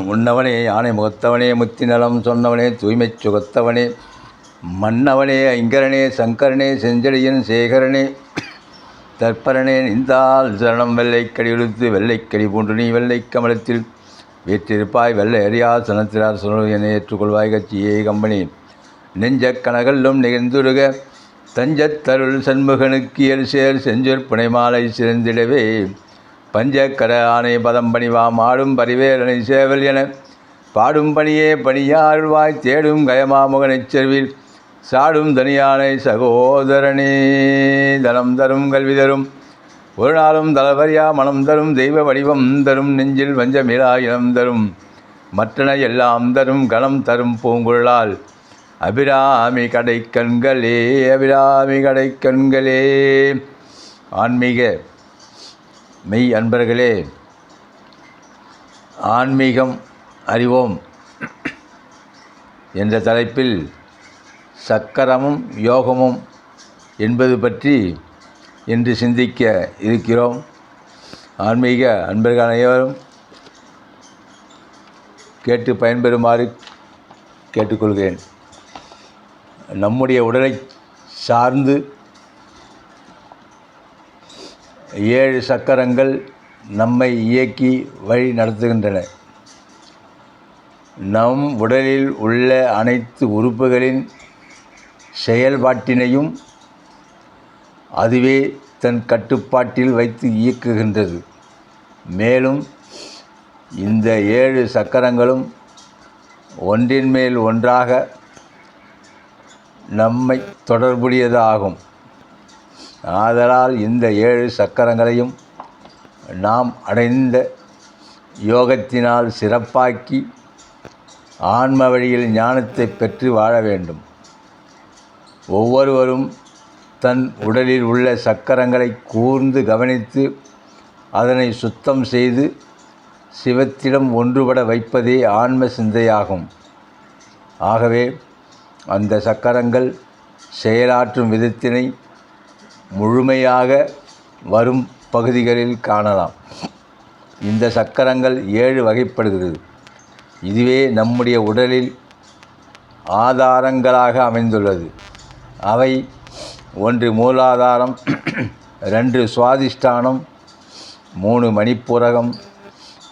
உன்னவனே யானை முகத்தவனே முத்தி நலம் சொன்னவனே தூய்மைச் சுகத்தவனே மன்னவனே ஐங்கரனே சங்கரனே செஞ்சடியன் சேகரனே தற்பரனே நின்றால் சரணம் வெள்ளைக்கடி இழுத்து வெள்ளைக்கடி போன்று நீ வெள்ளை கமலத்தில் வீற்றிருப்பாய் வெள்ளை அறியா சனத்திரார் சொல் என ஏற்றுக்கொள்வாய் கட்சியே கம்பெனி. நெஞ்சக் கனகல்லும் நிகழ்ந்துருக தஞ்சத்தருள் சண்முகனுக்கு எல் சேர் செஞ்சொற் புனைமாலை சிறந்திடவே. பஞ்சக்கர ஆணை பதம் பணிவாம் ஆடும் பரிவேலனை சேவல் என. பாடும் பணியே பணியாழ்வாய் தேடும் கயமாமுகனைச் செல்வில் சாடும் தனியானை சகோதரனே தனம் தரும் கல்வி தரும். ஒரு நாளும் தலவரியா மனம் தரும் தெய்வ வடிவம் தரும் நெஞ்சில் வஞ்சமிலா இனம் தரும். மற்றன எல்லாம் தரும் கணம் தரும் பூங்குழலால். அபிராமி கடை கண்களே அபிராமி கடை கண்களே ஆன்மீக மெய் அன்பர்களே ஆன்மீகம் அறிவோம் என்ற தலைப்பில் சக்கரமும் யோகமும் என்பது பற்றி இன்று சிந்திக்க இருக்கிறோம். ஆன்மீக அன்பர்கள் அனைவரும் கேட்டு பயன்பெறுமாறு கேட்டுக்கொள்கிறேன். நம்முடைய உடலை சார்ந்து ஏழு சக்கரங்கள் நம்மை இயக்கி வழி நடத்துகின்றன. நம் உடலில் உள்ள அனைத்து உறுப்புகளின் செயல்பாட்டினையும் அதுவே தன் கட்டுப்பாட்டில் வைத்து இயக்குகின்றது. மேலும் இந்த ஏழு சக்கரங்களும் ஒன்றின் மேல் ஒன்றாக நம்மை தொடர்புடையதாகும். ஆதலால் இந்த ஏழு சக்கரங்களையும் நாம் அடைந்த யோகத்தினால் சிறப்பாக்கி ஆன்ம வழியில் ஞானத்தை பெற்று வாழ வேண்டும். ஒவ்வொருவரும் தன் உடலில் உள்ள சக்கரங்களை கூர்ந்து கவனித்து அதனை சுத்தம் செய்து சிவத்திடம் ஒன்றுபட வைப்பதே ஆன்ம சிந்தையாகும். ஆகவே அந்த சக்கரங்கள் செயலாற்றும் விதத்தினை முழுமையாக வரும் பகுதிகளில் காணலாம். இந்த சக்கரங்கள் ஏழு வகைப்படுகிறது. இதுவே நம்முடைய உடலில் ஆதாரங்களாக அமைந்துள்ளது. அவை ஒன்று மூலாதாரம் ரெண்டு சுவாதிஷ்டானம் மூணு மணிப்புரகம்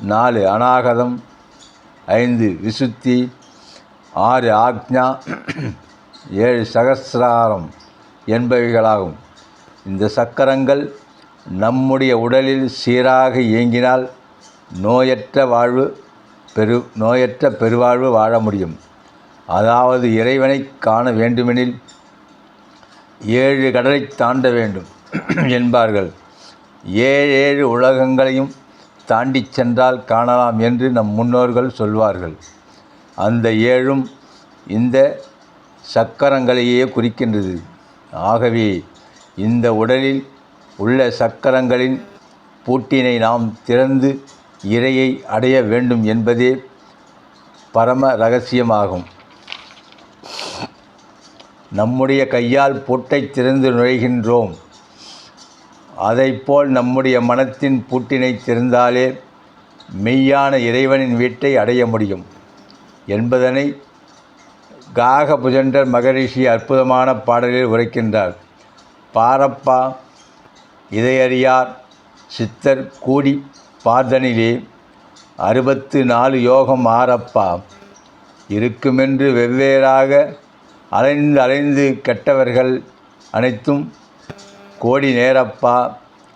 நாலு அநாகதம் ஐந்து விசுத்தி ஆறு ஆக்ஞா ஏழு சகசிராரம் என்பவைகளாகும். இந்த சக்கரங்கள் நம்முடைய உடலில் சீராக இயங்கினால் நோயற்ற வாழ்வு பெரு நோயற்ற பெருவாழ்வு வாழ முடியும். அதாவது இறைவனை காண வேண்டுமெனில் ஏழு கடலை தாண்ட வேண்டும் என்பார்கள். ஏழு ஏழு உலகங்களையும் தாண்டி சென்றால் காணலாம் என்று நம் முன்னோர்கள் சொல்வார்கள். அந்த ஏழும் இந்த சக்கரங்களையே குறிக்கின்றது. ஆகவே இந்த உடலில் உள்ள சக்கரங்களின் பூட்டினை நாம் திறந்து இறையை அடைய வேண்டும் என்பதே பரம ரகசியமாகும். நம்முடைய கையால் பூட்டை திறந்து நுழைகின்றோம். அதைப்போல் நம்முடைய மனத்தின் பூட்டினை திறந்தாலே மெய்யான இறைவனின் வீட்டை அடைய முடியும். என்பதனை காகபுஜண்டர் மகரிஷி அற்புதமான பாடலில் உரைக்கின்றார். பாரப்பா இதையறியார் சித்தர் கூடி பார்த்தனிலே அறுபத்து நாலு யோகம் ஆரப்பா இருக்குமென்று வெவ்வேறாக அலைந்து அலைந்து கெட்டவர்கள் அனைத்தும் கோடி நேரப்பா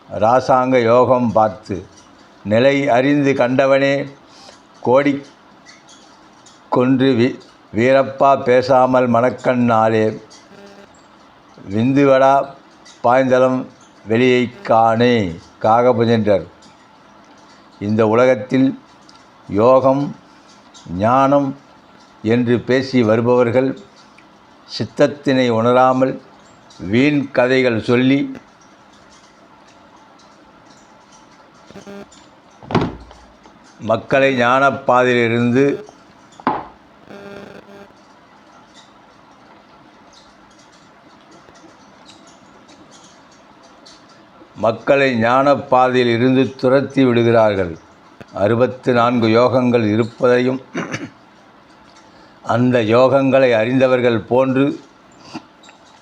ராசாங்க யோகம் பார்த்து நிலை அறிந்து கண்டவனே கோடி கொன்று வி வீரப்பா பேசாமல் மணக்கண்ணாலே விந்துவடா பாய்ந்தளம் வெளியை காணே. காகபுஜென்றர் இந்த உலகத்தில் யோகம் ஞானம் என்று பேசி வருபவர்கள் சித்தத்தினை உணராமல் வீண் கதைகள் சொல்லி மக்களை ஞானப்பாதையிலிருந்து மக்களை ஞானப்பாதையில் இருந்து துரத்தி விடுகிறார்கள். அறுபத்து நான்கு யோகங்கள் இருப்பதையும் அந்த யோகங்களை அறிந்தவர்கள் போன்று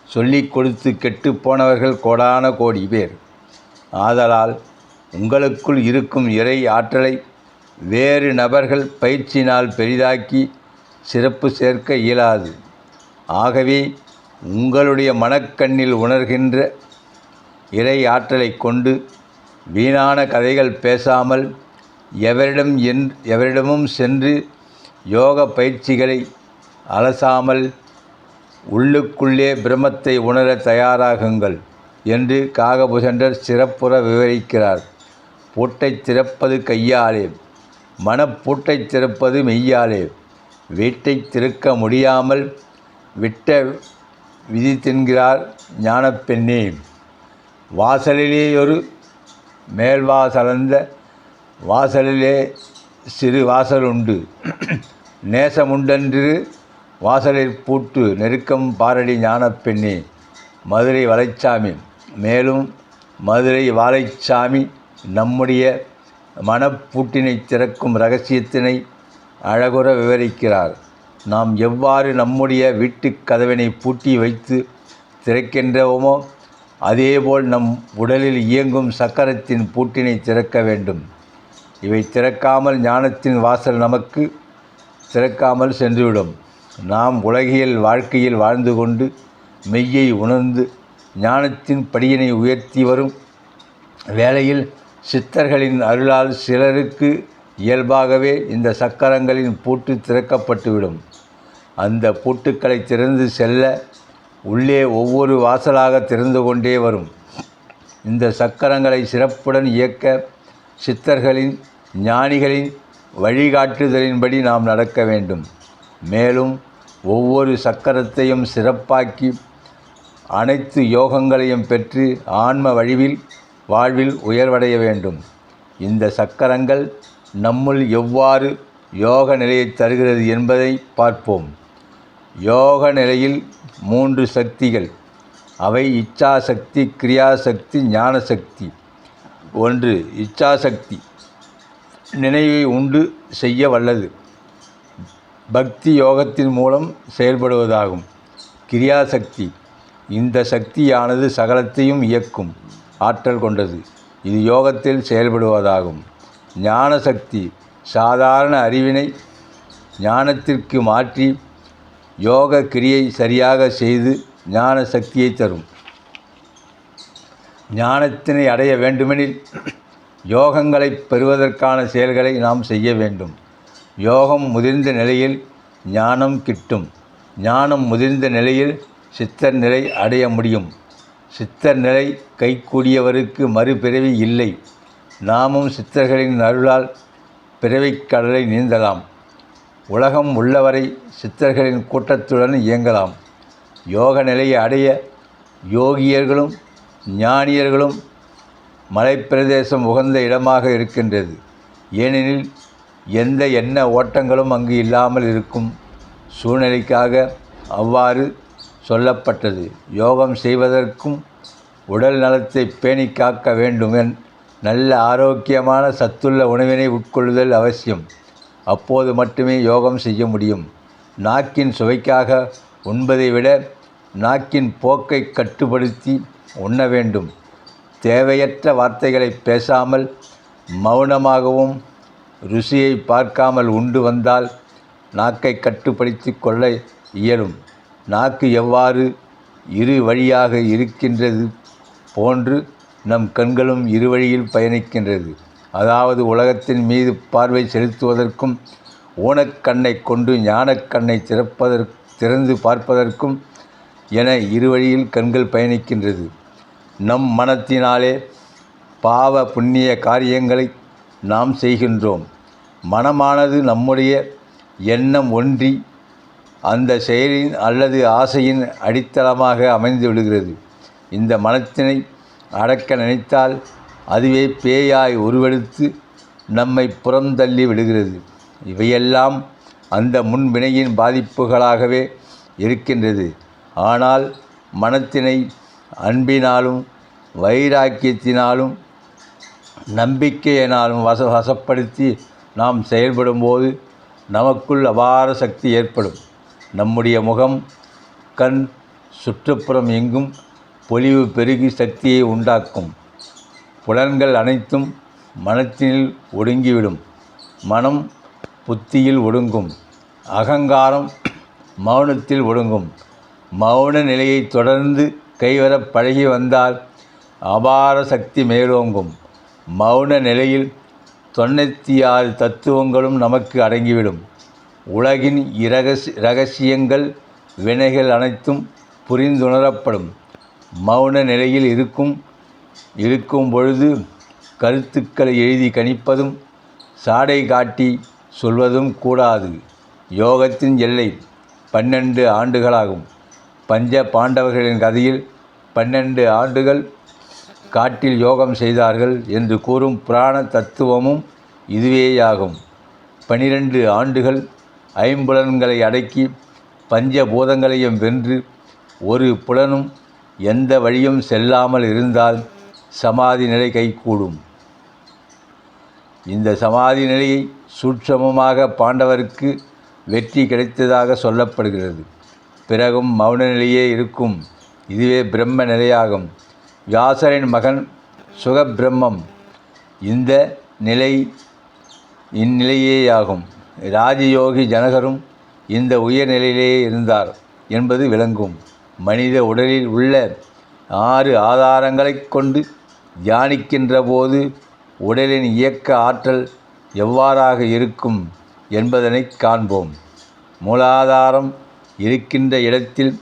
சொல்லிக் கொடுத்து கெட்டுப் போனவர்கள் கோடான கோடி பேர். ஆதலால் உங்களுக்குள் இருக்கும் இறை ஆற்றலை வேறு நபர்கள் பயிற்சியினால் பெரிதாக்கி சிறப்பு சேர்க்க இயலாது. ஆகவே உங்களுடைய மனக்கண்ணில் உணர்கின்ற இறை ஆற்றலை கொண்டு வீணான கதைகள் பேசாமல் எவரிடம் என் எவரிடமும் சென்று யோக பயிற்சிகளை அலசாமல் உள்ளுக்குள்ளே பிரம்மத்தை உணர தயாராகுங்கள் என்று காகபுசண்டர் சிறப்புற விவரிக்கிறார். பூட்டை திறப்பது கையாலே மனப்பூட்டை திறப்பது மெய்யாலே வீட்டைத் திறக்க முடியாமல் விட்ட விதி தின்கிறார் ஞானப்பெண்ணே. வாசலிலே ஒரு மேல்வாசலந்த வாசலிலே சிறு வாசல் உண்டு நேசமுண்டென்று வாசலில் பூட்டு நெருக்கம் பாரடி ஞானப்பெண்ணே மதுரை வலைச்சாமி மேலும் மதுரை வாழைச்சாமி நம்முடைய மனப்பூட்டினைத் திறக்கும் ரகசியத்தினை அழகுற விவரிக்கிறார். நாம் எவ்வாறு நம்முடைய வீட்டுக் கதவினை பூட்டி வைத்து திறக்கின்றோமோ அதேபோல் நம் உடலில் இயங்கும் சக்கரத்தின் பூட்டினை திறக்க வேண்டும். இவை திறக்காமல் ஞானத்தின் வாசல் நமக்கு திறக்காமல் சென்றுவிடும். நாம் உலகியல் வாழ்க்கையில் வாழ்ந்து கொண்டு மெய்யை உணர்ந்து ஞானத்தின் படியினை உயர்த்தி வரும் வேளையில் சித்தர்களின் அருளால் சிலருக்கு இயல்பாகவே இந்த சக்கரங்களின் பூட்டு திறக்கப்பட்டுவிடும். அந்த பூட்டுக்களை திறந்து செல்ல உள்ளே ஒவ்வொரு வாசலாக திறந்து கொண்டே வரும். இந்த சக்கரங்களை சிறப்புடன் இயக்க சித்தர்களின் ஞானிகளின் வழிகாட்டுதலின்படி நாம் நடக்க வேண்டும். மேலும் ஒவ்வொரு சக்கரத்தையும் சிறப்பாக்கி அனைத்து யோகங்களையும் பெற்று ஆன்ம வழிவில் வாழ்வில் உயர்வடைய வேண்டும். இந்த சக்கரங்கள் நம்முள் எவ்வாறு யோக நிலையை தருகிறது என்பதை பார்ப்போம். யோக நிலையில் மூன்று சக்திகள். அவை இச்சாசக்தி கிரியாசக்தி ஞானசக்தி. ஒன்று இச்சாசக்தி. நினைவை உண்டு செய்ய வல்லது. பக்தி யோகத்தின் மூலம் செயல்படுவதாகும். கிரியாசக்தி இந்த சக்தியானது சகலத்தையும் இயக்கும் ஆற்றல் கொண்டது. இது யோகத்தில் செயல்படுவதாகும். ஞானசக்தி சாதாரண அறிவினை ஞானத்திற்கு மாற்றி யோக கிரியை சரியாக செய்து ஞான சக்தியை தரும். ஞானத்தினை அடைய வேண்டுமெனில் யோகங்களை பெறுவதற்கான செயல்களை நாம் செய்ய வேண்டும். யோகம் முதிர்ந்த நிலையில் ஞானம் கிட்டும். ஞானம் முதிர்ந்த நிலையில் சித்தர் நிலை அடைய முடியும். சித்தர் நிலை கைகூடியவருக்கு மறுபிறவி இல்லை. நாமும் சித்தர்களின் அருளால் பிறவிக் கடலை நீந்தலாம். உலகம் உள்ளவரை சித்தர்களின் கூட்டத்துடன் இயங்கலாம். யோக நிலையை அடைய யோகியர்களும் ஞானியர்களும் மலைப்பிரதேசம் உகந்த இடமாக இருக்கின்றது. ஏனெனில் எந்த எண்ண ஓட்டங்களும் அங்கு இல்லாமல் இருக்கும் சூழ்நிலைக்காக அவ்வாறு சொல்லப்பட்டது. யோகம் செய்வதற்கும் உடல் நலத்தை பேணி காக்க வேண்டும் நல்ல ஆரோக்கியமான சத்துள்ள உணவினை உட்கொள்ளுதல் அவசியம். அப்போது மட்டுமே யோகம் செய்ய முடியும். நாக்கின் சுவைக்காக உண்பதை விட நாக்கின் போக்கை கட்டுப்படுத்தி உண்ண வேண்டும். தேவையற்ற வார்த்தைகளை பேசாமல் மௌனமாகவும் ருசியை பார்க்காமல் உண்டு வந்தால் நாக்கை கட்டுப்படுத்தி கொள்ள இயலும். நாக்கு எவ்வாறு இரு வழியாக இருக்கின்றது போன்று நம் கண்களும் இரு வழியில் பயணிக்கின்றது. அதாவது உலகத்தின் மீது பார்வை செலுத்துவதற்கும் ஊனக்கண்ணை கொண்டு ஞானக்கண்ணை திறப்பதற் திறந்து பார்ப்பதற்கும் என இரு வழியில் கண்கள் பயணிக்கின்றது. நம் மனத்தினாலே பாவ புண்ணிய காரியங்களை நாம் செய்கின்றோம். மனமானது நம்முடைய எண்ணம் ஒன்றி அந்த செயலின் அல்லது ஆசையின் அடித்தளமாக அமைந்து விடுகிறது. இந்த மனத்தினை அடக்க நினைத்தால் அதுவே பேயாய் உருவெடுத்து நம்மை புறந்தள்ளி விடுகிறது. இவையெல்லாம் அந்த முன்வினையின் பாதிப்புகளாகவே இருக்கின்றது. ஆனால் மனத்தினை அன்பினாலும் வைராக்கியத்தினாலும் நம்பிக்கையினாலும் வச வசப்படுத்தி நாம் செயல்படும்போது நமக்குள் அபார சக்தி ஏற்படும். நம்முடைய முகம் கண் சுற்றுப்புறம் எங்கும் பொலிவு பெருகி சக்தியை உண்டாக்கும். புலன்கள் அனைத்தும் மனத்தினில் ஒடுங்கிவிடும். மனம் புத்தியில் ஒடுங்கும். அகங்காரம் மௌனத்தில் ஒடுங்கும். மௌன நிலையை தொடர்ந்து கைவரப் பழகி வந்தால் அபார சக்தி மேலோங்கும். மௌன நிலையில் தொண்ணூற்றி ஆறு தத்துவங்களும் நமக்கு அடங்கிவிடும். உலகின் இரகசி இரகசியங்கள் வினைகள் அனைத்தும் புரிந்துணரப்படும். மௌன நிலையில் இருக்கும் இருக்கும் பொழுது கருத்துக்களை எழுதி கணிப்பதும் சாடை காட்டி சொல்வதும் கூடாது. யோகத்தின் எல்லை பன்னெண்டு ஆண்டுகளாகும். பஞ்ச பாண்டவர்களின் கதையில் பன்னெண்டு ஆண்டுகள் காட்டில் யோகம் செய்தார்கள் என்று கூறும் புராண தத்துவமும் இதுவேயாகும். பனிரெண்டு ஆண்டுகள் ஐம்புலன்களை அடக்கி பஞ்ச பூதங்களையும் வென்று ஒரு புலனும் எந்த வழியும் செல்லாமல் இருந்தால் சமாதி நிலை கைகூடும். இந்த சமாதி நிலையை சூட்சமமாக பாண்டவருக்கு வெற்றி கிடைத்ததாக சொல்லப்படுகிறது. பிறகும் மௌன நிலையே இருக்கும். இதுவே பிரம்ம நிலையாகும். வியாசரின் மகன் சுகபிரம்மம் இந்த நிலை இந்நிலையேயாகும். ராஜயோகி ஜனகரும் இந்த உயர்நிலையிலேயே இருந்தார் என்பது விளங்கும். மனித உடலில் உள்ள ஆறு ஆதாரங்களைக் கொண்டு தியானிக்கின்ற போது உடலின் இயக்க ஆற்றல் எவ்வாறாக இருக்கும் என்பதனை காண்போம். மூலாதாரம் இருக்கின்ற இடத்தில்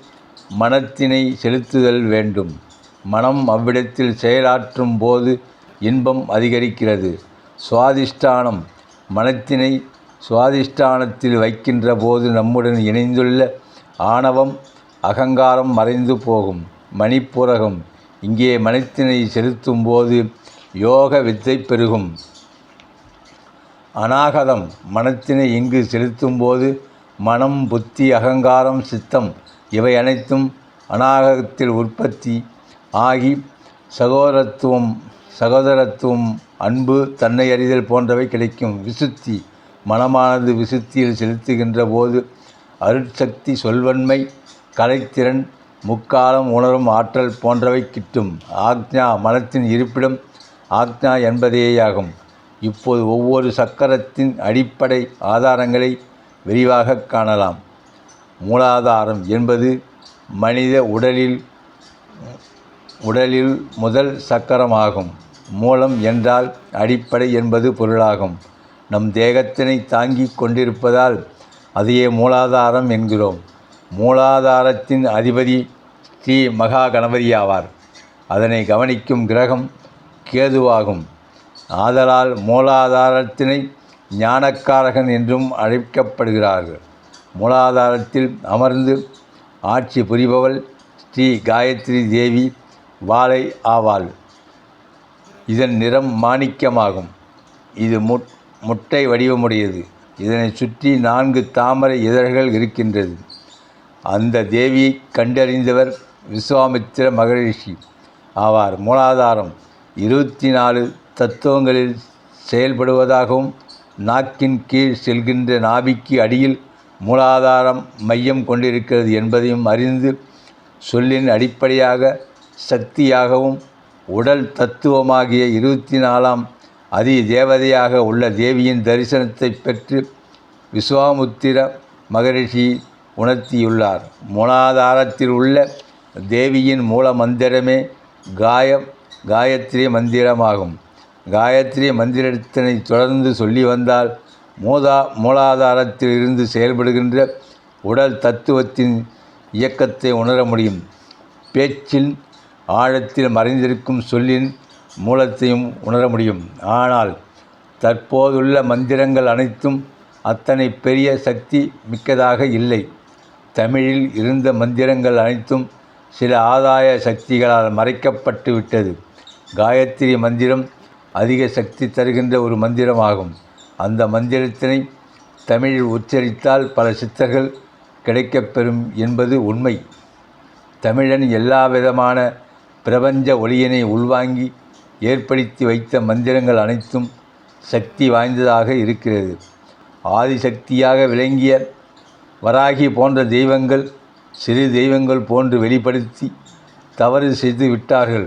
மனத்தினை செலுத்துதல் வேண்டும். மனம் அவ்விடத்தில் செயலாற்றும் போது இன்பம் அதிகரிக்கிறது. சுவாதிஷ்டானம் மனத்தினை சுவாதிஷ்டானத்தில் வைக்கின்ற போது நம்முடன் இணைந்துள்ள ஆணவம் அகங்காரம் மறைந்து போகும். மணிப்புரகம். இங்கே மனத்தினை செலுத்தும் போது யோக வித்தை பெருகும். அநாகதம். மனத்தினை இங்கு செலுத்தும் போது மனம் புத்தி அகங்காரம் சித்தம் இவை அனைத்தும் அநாகத்தில் உற்பத்தி ஆகி சகோதரத்துவம் சகோதரத்துவம் அன்பு தன்னை அறிதல் போன்றவை கிடைக்கும். விசுத்தி. மனமானது விசுத்தியில் செலுத்துகின்ற போது அருட்சக்தி சொல்வன்மை கலைத்திறன் முக்காலம் உணரும் ஆற்றல் போன்றவை கிட்டும். ஆக்ஞா மனத்தின் இருப்பிடம் ஆக்ஞா என்பதேயாகும். இப்போது ஒவ்வொரு சக்கரத்தின் அடிப்படை ஆதாரங்களை விரிவாக காணலாம். மூலாதாரம் என்பது மனித உடலில் உடலில் முதல் சக்கரமாகும். மூலம் என்றால் அடிப்படை என்பது பொருளாகும். நம் தேகத்தினை தாங்கிக் கொண்டிருப்பதால் அதையே மூலாதாரம் என்கிறோம். மூலாதாரத்தின் அதிபதி ஸ்ரீ மகா கணபதி ஆவார். அதனை கவனிக்கும் கிரகம் கேதுவாகும். ஆதலால் மூலாதாரத்தினை ஞானக்காரகன் என்றும் அழைக்கப்படுகிறார்கள். மூலாதாரத்தில் அமர்ந்து ஆட்சி புரிபவள் ஸ்ரீ காயத்ரி தேவி வாளை ஆவாள். இதன் நிறம் மாணிக்கமாகும். இது முட் முட்டை வடிவமுடையது. இதனை சுற்றி நான்கு தாமரை இதழ்கள் இருக்கின்றது. அந்த தேவியை கண்டறிந்தவர் விஸ்வாமித்திர மகரிஷி ஆவார். மூலாதாரம் இருபத்தி நாலு தத்துவங்களில் செயல்படுவதாகவும் நாக்கின் கீழ் செல்கின்ற நாபிக்கு அடியில் மூலாதாரம் மையம் கொண்டிருக்கிறது என்பதையும் அறிந்து சொல்லின் அடிப்படையாக சக்தியாகவும் உடல் தத்துவமாகிய இருபத்தி நாலாம் அதி தேவதையாக உள்ள தேவியின் தரிசனத்தை பெற்று விஸ்வாமுத்திர மகரிஷி உணர்த்தியுள்ளார். மூலாதாரத்தில் உள்ள தேவியின் மூல மந்திரமே காயம் காயத்ரி மந்திரமாகும். காயத்ரி மந்திரத்தினை தொடர்ந்து சொல்லி வந்தால் மூதா மூலாதாரத்தில் இருந்து செயல்படுகின்ற உடல் தத்துவத்தின் இயக்கத்தை உணர முடியும். பேச்சின் ஆழத்தில் மறைந்திருக்கும் சொல்லின் மூலத்தையும் உணர முடியும். ஆனால் தற்போதுள்ள மந்திரங்கள் அனைத்தும் அத்தனை பெரிய சக்தி மிக்கதாக இல்லை. தமிழில் இருந்த மந்திரங்கள் அனைத்தும் சில ஆதாய சக்திகளால் மறைக்கப்பட்டு விட்டது காயத்ரி மந்திரம் அதிக சக்தி தருகின்ற ஒரு மந்திரமாகும். அந்த மந்திரத்தினை தமிழில் உச்சரித்தால் பல சித்தர்கள் கிடைக்கப்பெறும் என்பது உண்மை. தமிழன் எல்லா விதமான பிரபஞ்ச ஒளியினை உள்வாங்கி ஏற்படுத்தி வைத்த மந்திரங்கள் அனைத்தும் சக்தி வாய்ந்ததாக இருக்கிறது. ஆதிசக்தியாக விளங்கிய வராகி போன்ற தெய்வங்கள் சிறு தெய்வங்கள் போன்று வெளிப்படுத்தி தவறு செய்து விட்டார்கள்.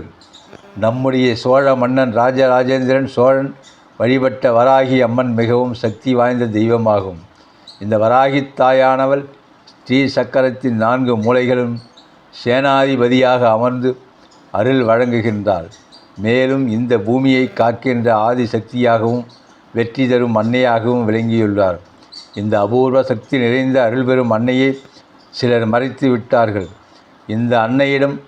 நம்முடைய சோழ மன்னன் ராஜராஜேந்திரன் சோழன் வழிபட்ட வராகி அம்மன் மிகவும் சக்தி வாய்ந்த தெய்வமாகும். இந்த வராகி தாயானவள் ஸ்ரீ சக்கரத்தின் நான்கு மூலைகளும் சேனாதிபதியாக அமர்ந்து அருள் வழங்குகின்றாள். மேலும் இந்த பூமியை காக்கின்ற ஆதி சக்தியாகவும் வெற்றி தரும் அன்னையாகவும் விளங்கியுள்ளார். இந்த அபூர்வ சக்தி நிறைந்த அருள் பெறும் அன்னையை சிலர் மறைத்து விட்டார்கள். இந்த அன்னையிடம்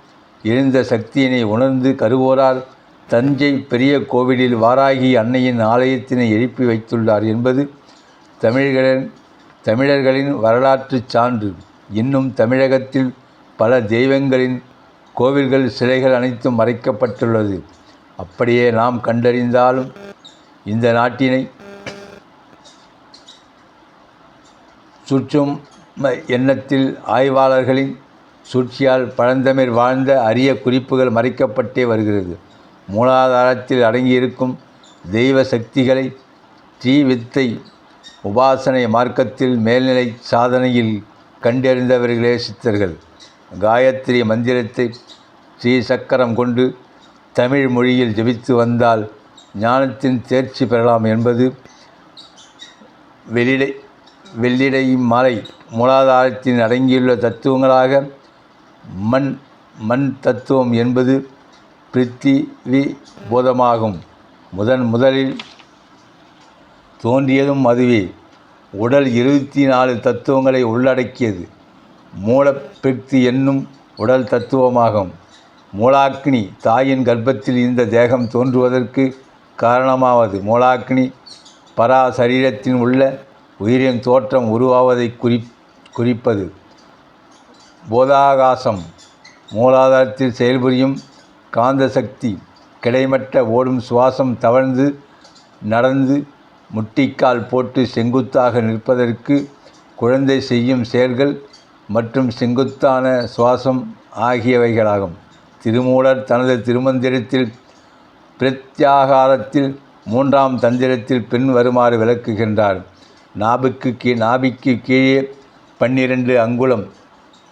இருந்த சக்தியினை உணர்ந்து கருவோரால் தஞ்சை பெரிய கோவிலில் வாராகி அன்னையின் ஆலயத்தினை எழுப்பி வைத்துள்ளார் என்பது தமிழர்களின் தமிழர்களின் வரலாற்று சான்று. இன்னும் தமிழகத்தில் பல தெய்வங்களின் கோவில்கள் சிலைகள் அனைத்தும் மறைக்கப்பட்டுள்ளது. அப்படியே நாம் கண்டறிந்தாலும் இந்த நாட்டினை சுற்றும் எண்ணத்தில் ஆய்வாளர்களின் சூழ்ச்சியால் பழந்தமிழ் வாழ்ந்த அரிய குறிப்புகள் மறைக்கப்பட்டே வருகிறது. மூலாதாரத்தில் அடங்கியிருக்கும் தெய்வ சக்திகளை ஸ்ரீ வித்தை உபாசனை மார்க்கத்தில் மேல்நிலை சாதனையில் கண்டறிந்தவர்களே சித்தர்கள். காயத்ரி மந்திரத்தை ஸ்ரீ சக்கரம் கொண்டு தமிழ் மொழியில் ஜபித்து வந்தால் ஞானத்தின் தேர்ச்சி பெறலாம் என்பது வெளிடை வெள்ளிடை மலை மூலாதாரத்தில் அடங்கியுள்ள தத்துவங்களாக மண் மண் தத்துவம் என்பது பிருத்திவி போதமாகும் முதன் முதலில் தோன்றியதும் அதுவே. உடல் இருபத்தி நாலு தத்துவங்களை உள்ளடக்கியது. மூலப்பிருத்தி என்னும் உடல் தத்துவமாகும். மூலாக்னி தாயின் கர்ப்பத்தில் இந்த தேகம் தோன்றுவதற்கு காரணமாவது. மூலாக்னி பரா சரீரத்தின் உள்ள உயிரின் தோற்றம் உருவாவதை குறி குறிப்பது. போதாகாசம் மூலாதாரத்தில் செயல்புரியும் காந்த சக்தி கிடைமட்ட ஓடும் சுவாசம் தவழ்ந்து நடந்து முட்டிக்கால் போட்டு செங்குத்தாக நிற்பதற்கு குழந்தை செய்யும் செயல்கள் மற்றும் செங்குத்தான சுவாசம் ஆகியவைகளாகும். திருமூலர் தனது திருமந்திரத்தில் பிரத்யாகாரத்தில் மூன்றாம் தந்திரத்தில் பின் வருமாறு விளக்குகின்றார். நாபுக்கு கீ நாபிக்கு கீழே பன்னிரண்டு அங்குலம்.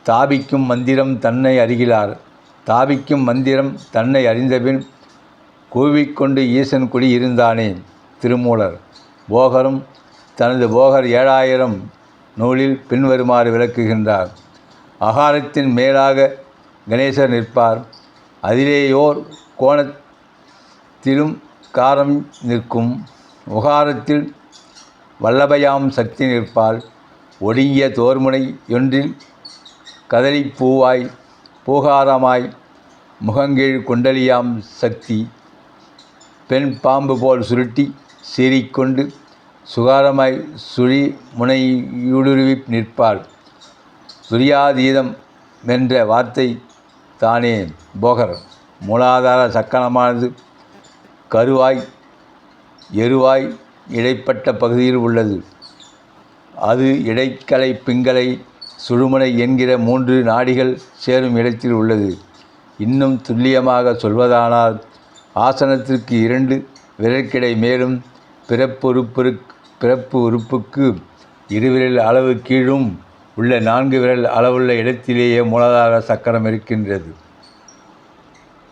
தாபிக்கும் மந்திரம் தன்னை அறிகிறார். தாபிக்கும் மந்திரம் தன்னை அறிந்தபின் கூவிக்கொண்டு ஈசன் குடி இருந்தானே திருமூலர். போகரும் தனது போகர் ஏழாயிரம் நூலில் பின்வருமாறு விளக்குகின்றார். அகாரத்தின் மேலாக கணேசர் நிற்பார். அதிலேயோர் கோணத்திலும் காரம் நிற்கும். உகாரத்தில் வல்லபயாம் சக்தி நிற்பாள். ஒடுங்கிய தோர்முனை ஒன்றில் கதலிப் பூவாய் பூகாரமாய் முகங்கீழ் குண்டலியாம் சக்தி. பெண் பாம்பு போல் சுருட்டி சீறிக்கொண்டு சுகாரமாய் சுழி முனையுடுருவி நிற்பாள். துரியாதீதம் என்ற வார்த்தை தானே. போகர் மூலாதார சக்கனமானது கருவாய் எருவாய் இடைப்பட்ட பகுதியில் உள்ளது. அது இடைக்கலை பிங்கலை சுழுமுனை என்கிற மூன்று நாடிகள் சேரும் இடத்தில் உள்ளது. இன்னும் துல்லியமாக சொல்வதானால் ஆசனத்திற்கு இரண்டு விரற்கிடை மேலும் பிறப்பு உறுப்பு பிறப்பு உறுப்புக்கு இருவிரல் அளவு கீழும் உள்ள நான்கு விரல் அளவுள்ள இடத்திலேயே மூலாதார சக்கரம் இருக்கின்றது.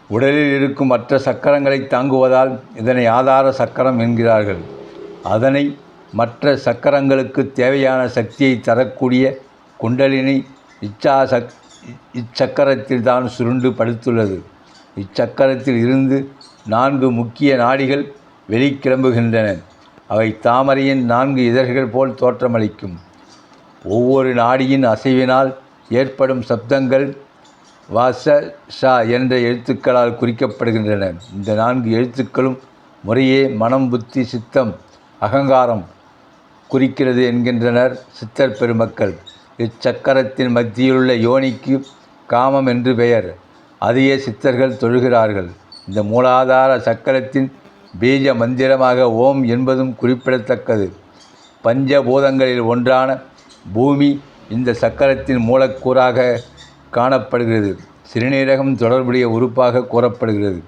உடலில் இருக்கும் மற்ற சக்கரங்களை தாங்குவதால் இதனை ஆதார சக்கரம் என்கிறார்கள். அதனை மற்ற சக்கரங்களுக்கு தேவையான சக்தியை தரக்கூடிய குண்டலினி இச்சா சக் இச்சக்கரத்தில் தான் சுருண்டு படுத்துள்ளது. இச்சக்கரத்தில் இருந்து நான்கு முக்கிய நாடிகள் வெளிக்கிளம்புகின்றன. அவை தாமரையின் நான்கு இதழ்கள் போல் தோற்றமளிக்கும். ஒவ்வொரு நாடியின் அசைவினால் ஏற்படும் சப்தங்கள் வாச ஷா என்ற எழுத்துக்களால் குறிக்கப்படுகின்றன. இந்த நான்கு எழுத்துக்களும் முறையே மனம் புத்தி சித்தம். அகங்காரம் குறிக்கிறது என்கின்றனர் சித்தர் பெருமக்கள். இச்சக்கரத்தின் மத்தியிலுள்ள யோனிக்கு காமம் என்று பெயர். அதையே சித்தர்கள் தொழுகிறார்கள். இந்த மூலாதார சக்கரத்தின் பீஜ மந்திரமாக ஓம் என்பதும் குறிப்பிடத்தக்கது. பஞ்சபூதங்களில் ஒன்றான பூமி இந்த சக்கரத்தின் மூலக்கூறாக காணப்படுகிறது. சிறுநீரகம் தொடர்புடைய உறுப்பாக கூறப்படுகிறது.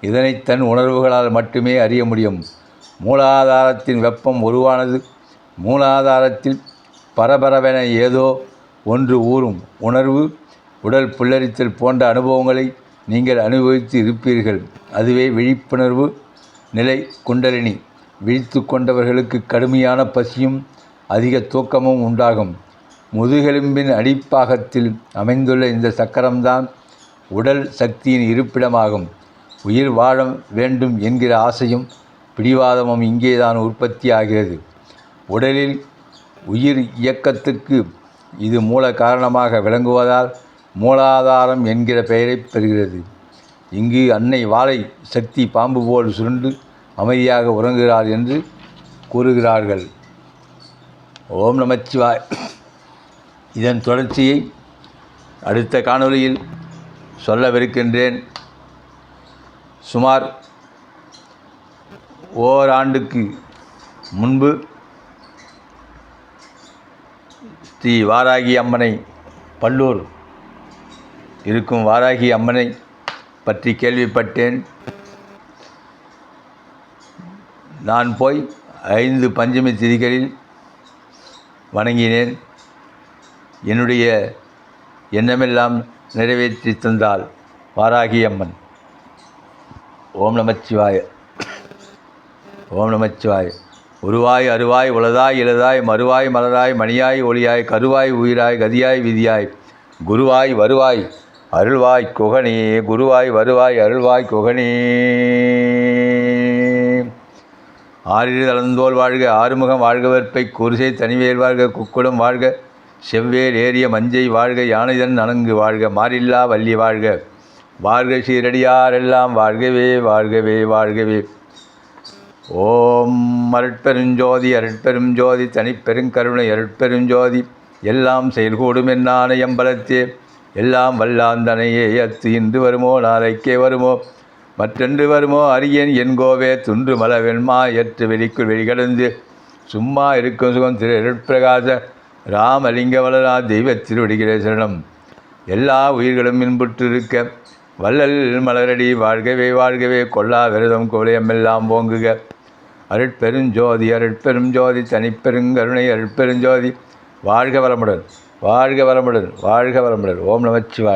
இதனை தன் உணர்வுகளால் மட்டுமே அறிய முடியும். மூலாதாரத்தின் வெப்பம் உருவானது. மூலாதாரத்தில் பரபரவென ஏதோ ஒன்று ஊறும் உணர்வு உடல் புல்லரித்தல் போன்ற அனுபவங்களை நீங்கள் அனுபவித்து இருப்பீர்கள். அதுவே விழிப்புணர்வு நிலை குண்டலினி. விழித்து கொண்டவர்களுக்கு கடுமையான பசியும் அதிக தூக்கமும் உண்டாகும். முதுகெலும்பின் அடிப்பாகத்தில் அமைந்துள்ள இந்த சக்கரம்தான் உடல் சக்தியின் இருப்பிடமாகும். உயிர் வாழ வேண்டும் என்கிற ஆசையும் பிடிவாதமும் இங்கேதான் உற்பத்தி ஆகிறது உடலில் உயிர் இயக்கத்துக்கு இது மூல காரணமாக விளங்குவதால் மூலாதாரம் என்கிற பெயரை பெறுகிறது. இங்கு அன்னை வாழை சக்தி பாம்பு போல் சுருண்டு அமைதியாக உறங்குகிறார் என்று கூறுகிறார்கள். ஓம் நமச்சிவாய். இதன் தொடர்ச்சியை அடுத்த காணொலியில் சொல்லவிருக்கின்றேன். சுமார் ஓராண்டுக்கு முன்பு ஸ்ரீ வாராகி அம்மனை பல்லூர் இருக்கும் வாராகி அம்மனை பற்றி கேள்விப்பட்டேன். நான் போய் ஐந்து பஞ்சமி திதிகளில் வணங்கினேன். என்னுடைய எண்ணமெல்லாம் நிறைவேற்றி தந்தாள் வாராகி அம்மன். ஓம் நமச்சிவாய. ஓம் நமச்சிவாய். உருவாய் அருவாய் உளதாய் இளதாய் மறுவாய் மலராய் மணியாய் ஒளியாய் கருவாய் உயிராய் கதியாய் விதியாய். குருவாய் வருவாய் அருள்வாய் குகனே. குருவாய் வருவாய் அருள்வாய் குகனே. ஆறிரு தளந்தோல் வாழ்க ஆறுமுகம் வாழ்க வெற்பை குருசை தனிவேல் வாழ்க குக்குடம் வாழ்க செவ்வேல் ஏறிய மஞ்சை வாழ்க யானைதன் நலங்கு வாழ்க மாறில்லா வள்ளி வாழ்க. வாழ்க சீரடியாரெல்லாம் வாழ்கவே வாழ்கவே வாழ்கவே. ஓம் அருட்பெருஞ்சோதி அருட்பெருஞ்சோதி தனிப்பெருங்கருணை அருட்பெருஞ்சோதி எல்லாம் செயல்கூடும் என்னான எம்பலத்தே எல்லாம் வல்லாந்தனையே அத்து இன்று வருமோ நாளைக்கே வருமோ? மற்றென்று வருமோ அரியன் என் கோவே. துன்று மல வெண்மா எற்று வெளிக்குள் வெளிகடந்து. சும்மா இருக்கும் சுகம் திரு அருட்பிரகாச ராமலிங்க வளரா தெய்வ திருவடிகளே சரணம். எல்லா உயிர்களும் இன்புற்று இருக்க வள்ளல் மலரடி வாழ்கவே வாழ்கவே கொல்லா விரதம் கோலயமெல்லாம் ஓங்குக. அருட்பெருஞ்சோதி அருட்பெரும் ஜோதி தனிப்பெருங்கருணை அருட்பெருஞ்சோதி வாழ்க வளமுடன் வாழ்க வளமுடன் வாழ்க வளமுடன். ஓம் நமச்சிவாய்.